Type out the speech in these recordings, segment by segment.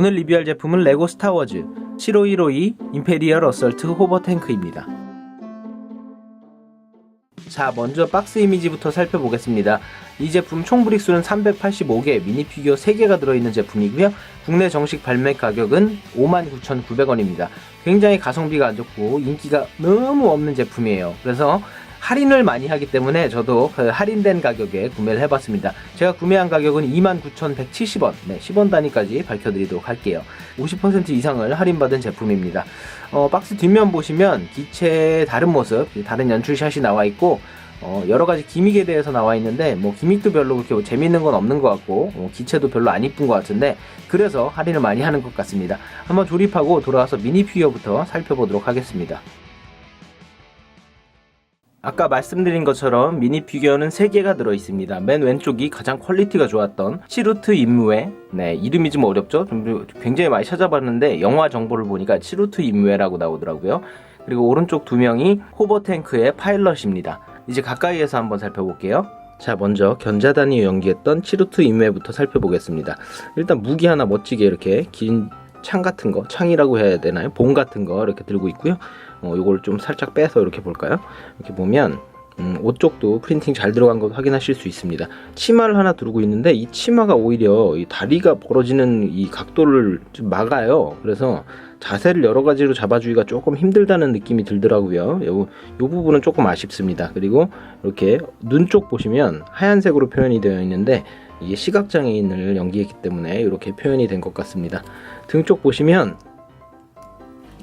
오늘 리뷰할 제품은 레고 스타워즈 75152 임페리얼 어설트 호버 탱크입니다. 자, 먼저 박스 이미지부터 살펴보겠습니다. 이 제품 총 브릭수는 385개, 미니 피규어 3개가 들어있는 제품이고요. 국내 정식 발매 가격은 59,900원입니다. 굉장히 가성비가 안 좋고 인기가 너무 없는 제품이에요. 그래서 할인을 많이 하기 때문에 저도 그 할인된 가격에 구매를 해봤습니다. 제가 구매한 가격은 29,170원, 네, 10원 단위까지 밝혀드리도록 할게요. 50% 이상을 할인받은 제품입니다. 어, 박스 뒷면 보시면 기체의 다른 모습, 다른 연출샷이 나와 있고 어, 여러 가지 기믹에 대해서 나와 있는데 뭐 기믹도 별로 그렇게 뭐 재밌는 건 없는 것 같고 어, 기체도 별로 안 이쁜 것 같은데 그래서 할인을 많이 하는 것 같습니다. 한번 조립하고 돌아와서 미니 피규어부터 살펴보도록 하겠습니다. 아까 말씀드린 것처럼 미니 피규어는 3개가 들어있습니다. 맨 왼쪽이 가장 퀄리티가 좋았던 치루트 임무회. 네, 이름이 좀 어렵죠? 좀 굉장히 많이 찾아봤는데 영화 정보를 보니까 치루트 임무회라고 나오더라고요. 그리고 오른쪽 두 명이 호버 탱크의 파일럿입니다. 이제 가까이에서 한번 살펴볼게요. 자, 먼저 견자단이 연기했던 치루트 임무회부터 살펴보겠습니다. 일단 무기 하나 멋지게 이렇게 긴 창 같은 거, 창이라고 해야 되나요? 봉 같은 거 이렇게 들고 있고요. 어, 요걸 좀 살짝 빼서 이렇게 볼까요? 이렇게 보면 음, 옷 쪽도 프린팅 잘 들어간 것 확인하실 수 있습니다. 치마를 하나 두르고 있는데 이 치마가 오히려 이 다리가 벌어지는 이 각도를 좀 막아요. 그래서 자세를 여러 가지로 잡아주기가 조금 힘들다는 느낌이 들더라고요. 요, 요 부분은 조금 아쉽습니다. 그리고 이렇게 눈 쪽 보시면 하얀색으로 표현이 되어 있는데 이게 시각장애인을 연기했기 때문에 이렇게 표현이 된 것 같습니다. 등 쪽 보시면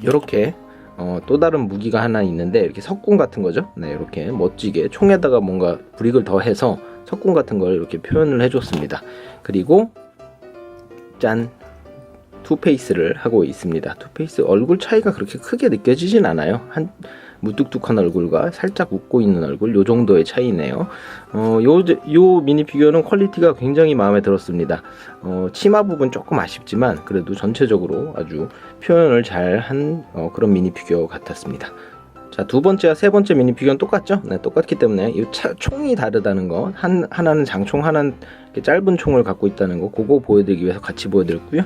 이렇게 어, 또 다른 무기가 하나 있는데 이렇게 석궁 같은 거죠. 네, 이렇게 멋지게 총에다가 뭔가 브릭을 더해서 석궁 같은 걸 이렇게 표현을 해줬습니다. 그리고 짠 투페이스를 하고 있습니다. 투페이스 얼굴 차이가 그렇게 크게 느껴지진 않아요. 한 무뚝뚝한 얼굴과 살짝 웃고 있는 얼굴 요 정도의 차이네요. 어, 요, 요 미니 피규어는 퀄리티가 굉장히 마음에 들었습니다. 어, 치마 부분 조금 아쉽지만 그래도 전체적으로 아주 표현을 잘한 어, 그런 미니 피규어 같았습니다. 자, 두 번째와 세 번째 미니 피규어는 똑같죠? 네, 똑같기 때문에 이 차, 총이 다르다는 거, 한, 하나는 장총, 하나는 짧은 총을 갖고 있다는 거, 그거 보여드리기 위해서 같이 보여드렸고요.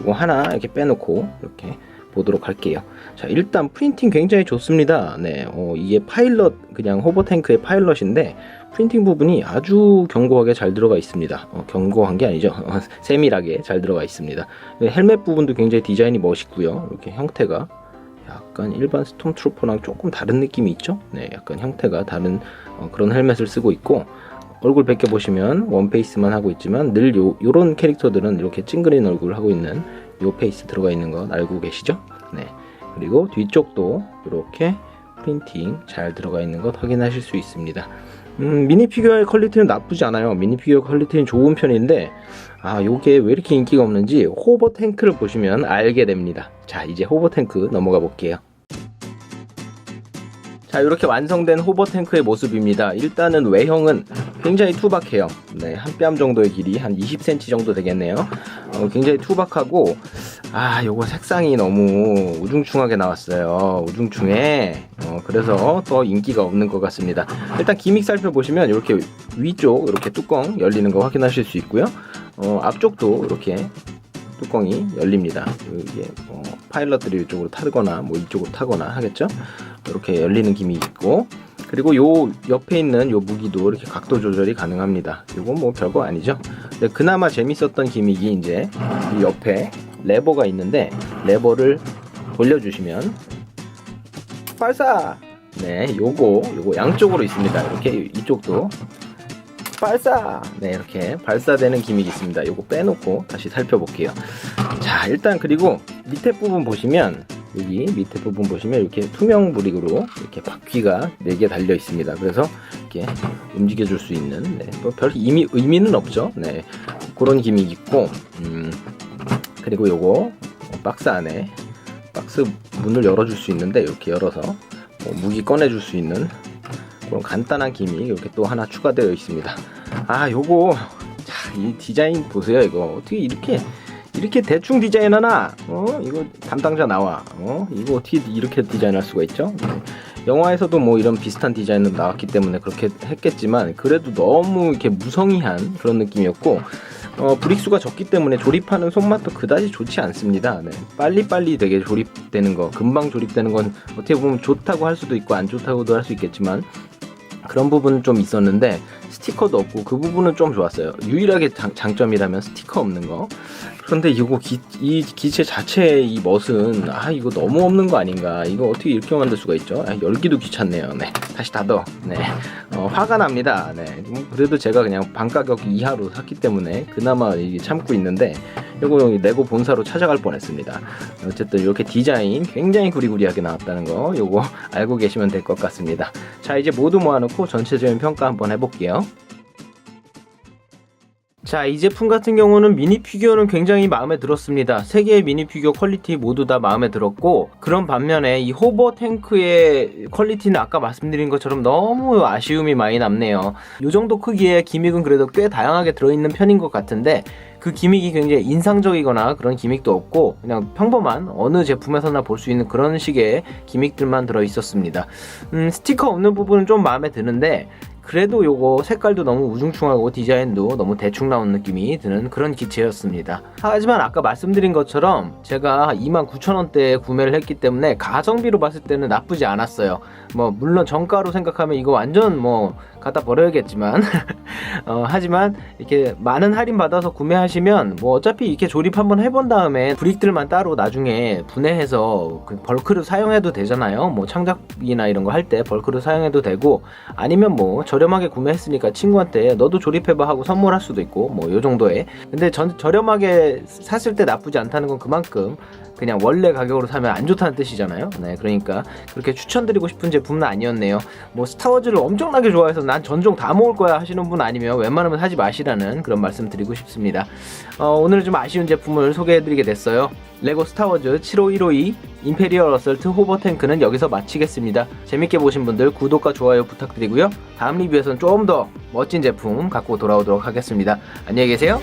이거 하나 이렇게 빼놓고 이렇게 보도록 할게요. 자, 일단 프린팅 굉장히 좋습니다. 네, 어, 이게 파일럿, 그냥 호버탱크의 파일럿인데, 프린팅 부분이 아주 견고하게 잘 들어가 있습니다. 어, 견고한 게 아니죠. 세밀하게 잘 들어가 있습니다. 네, 헬멧 부분도 굉장히 디자인이 멋있고요. 이렇게 형태가 약간 일반 스톰트루퍼랑 조금 다른 느낌이 있죠? 네, 약간 형태가 다른 어, 그런 헬멧을 쓰고 있고, 얼굴 벗겨 보시면 원페이스만 하고 있지만 늘 요, 요런 캐릭터들은 이렇게 찡그린 얼굴 하고 있는 요 페이스 들어가 있는 거 알고 계시죠? 네. 그리고 뒤쪽도 이렇게 프린팅 잘 들어가 있는 것 확인하실 수 있습니다. 음, 미니 피규어의 퀄리티는 나쁘지 않아요. 미니 피규어 퀄리티는 좋은 편인데, 아, 요게 왜 이렇게 인기가 없는지 호버 탱크를 보시면 알게 됩니다. 자, 이제 호버 탱크 넘어가 볼게요. 자, 이렇게 완성된 호버 탱크의 모습입니다. 일단은 외형은 굉장히 투박해요. 네, 한 뺨 정도의 길이, 한 20cm 정도 되겠네요. 어, 굉장히 투박하고, 아, 요거 색상이 너무 우중충하게 나왔어요. 우중충해. 어, 그래서 더 인기가 없는 것 같습니다. 일단 기믹 살펴보시면 이렇게 위쪽 이렇게 뚜껑 열리는 거 확인하실 수 있고요. 어, 앞쪽도 이렇게 뚜껑이 열립니다. 이게 뭐 파일럿들이 이쪽으로 타거나 뭐 이쪽으로 타거나 하겠죠. 이렇게 열리는 기믹이 있고 그리고 요 옆에 있는 요 무기도 이렇게 각도 조절이 가능합니다. 요건 뭐 별거 아니죠. 근데 그나마 재밌었던 기믹이 이제 이 옆에 레버가 있는데 레버를 돌려주시면 발사. 네, 요거 요거 양쪽으로 있습니다. 이렇게 이쪽도 발사. 네, 이렇게 발사되는 기믹이 있습니다. 요거 빼놓고 다시 살펴볼게요. 자, 일단 그리고 밑에 부분 보시면 여기 밑에 부분 보시면 이렇게 투명 브릭으로 이렇게 바퀴가 4개 달려 있습니다. 그래서 이렇게 움직여 줄 수 있는 네, 뭐별 의미, 의미는 없죠. 네. 그런 기믹이 있고 음, 그리고 요거 박스 안에 박스 문을 열어줄 수 있는데 이렇게 열어서 뭐 무기 꺼내줄 수 있는 그런 간단한 기믹 이렇게 또 하나 추가되어 있습니다. 아 요거 자, 이 디자인 보세요 이거 어떻게 이렇게 이렇게 대충 디자인하나? 어? 이거 담당자 나와. 어? 이거 어떻게 이렇게 디자인할 수가 있죠? 네. 영화에서도 뭐 이런 비슷한 디자인은 나왔기 때문에 그렇게 했겠지만 그래도 너무 이렇게 무성의한 그런 느낌이었고 어, 브릭수가 적기 때문에 조립하는 손맛도 그다지 좋지 않습니다. 네. 빨리빨리 되게 조립되는 거, 금방 조립되는 건 어떻게 보면 좋다고 할 수도 있고 안 좋다고도 할 수 있겠지만 그런 부분은 좀 있었는데 스티커도 없고 그 부분은 좀 좋았어요. 유일하게 장, 장점이라면 스티커 없는 거. 그런데 이거 기, 이 기체 자체의 이 멋은 아 이거 너무 없는 거 아닌가? 이거 어떻게 이렇게 만들 수가 있죠? 아, 열기도 귀찮네요. 네, 다시 닫어. 네, 어, 화가 납니다. 네, 음, 그래도 제가 그냥 반 가격 이하로 샀기 때문에 그나마 이게 참고 있는데 이거 레고 본사로 찾아갈 뻔했습니다. 어쨌든 이렇게 디자인 굉장히 구리구리하게 나왔다는 거 요거 알고 계시면 될 것 같습니다. 자 이제 모두 모아놓고 전체적인 평가 한번 해볼게요. 자, 이 제품 같은 경우는 미니 피규어는 굉장히 마음에 들었습니다. 세 개의 미니 피규어 퀄리티 모두 다 마음에 들었고, 그런 반면에 이 호버 탱크의 퀄리티는 아까 말씀드린 것처럼 너무 아쉬움이 많이 남네요. 이 정도 크기의 기믹은 그래도 꽤 다양하게 들어있는 편인 것 같은데, 그 기믹이 굉장히 인상적이거나 그런 기믹도 없고, 그냥 평범한 어느 제품에서나 볼 수 있는 그런 식의 기믹들만 들어 있었습니다. 음, 스티커 없는 부분은 좀 마음에 드는데, 그래도 요거 색깔도 너무 우중충하고 디자인도 너무 대충 나온 느낌이 드는 그런 기체였습니다. 하지만 아까 말씀드린 것처럼 제가 29,000원대에 구매를 했기 때문에 가성비로 봤을 때는 나쁘지 않았어요. 뭐 물론 정가로 생각하면 이거 완전 뭐 갖다 버려야겠지만 어, 하지만 이렇게 많은 할인 받아서 구매하시면 뭐 어차피 이렇게 조립 한번 해본 다음에 브릭들만 따로 나중에 분해해서 그 벌크로 사용해도 되잖아요. 뭐 창작이나 이런 거 할 때 벌크로 사용해도 되고 아니면 뭐 저렴하게 구매했으니까 친구한테 너도 조립해봐 하고 선물할 수도 있고 뭐 요 정도에. 근데 전, 저렴하게 샀을 때 나쁘지 않다는 건 그만큼 그냥 원래 가격으로 사면 안 좋다는 뜻이잖아요. 네, 그러니까 그렇게 추천드리고 싶은 제품은 아니었네요. 뭐 스타워즈를 엄청나게 좋아해서 난 전종 다 모을 거야 하시는 분 아니면 웬만하면 사지 마시라는 그런 말씀 드리고 싶습니다. 어, 오늘은 좀 아쉬운 제품을 소개해드리게 됐어요. 레고 스타워즈 75152 임페리얼 어설트 호버 탱크는 여기서 마치겠습니다. 재밌게 보신 분들 구독과 좋아요 부탁드리고요. 다음 리뷰에서는 좀 더 멋진 제품 갖고 돌아오도록 하겠습니다. 안녕히 계세요.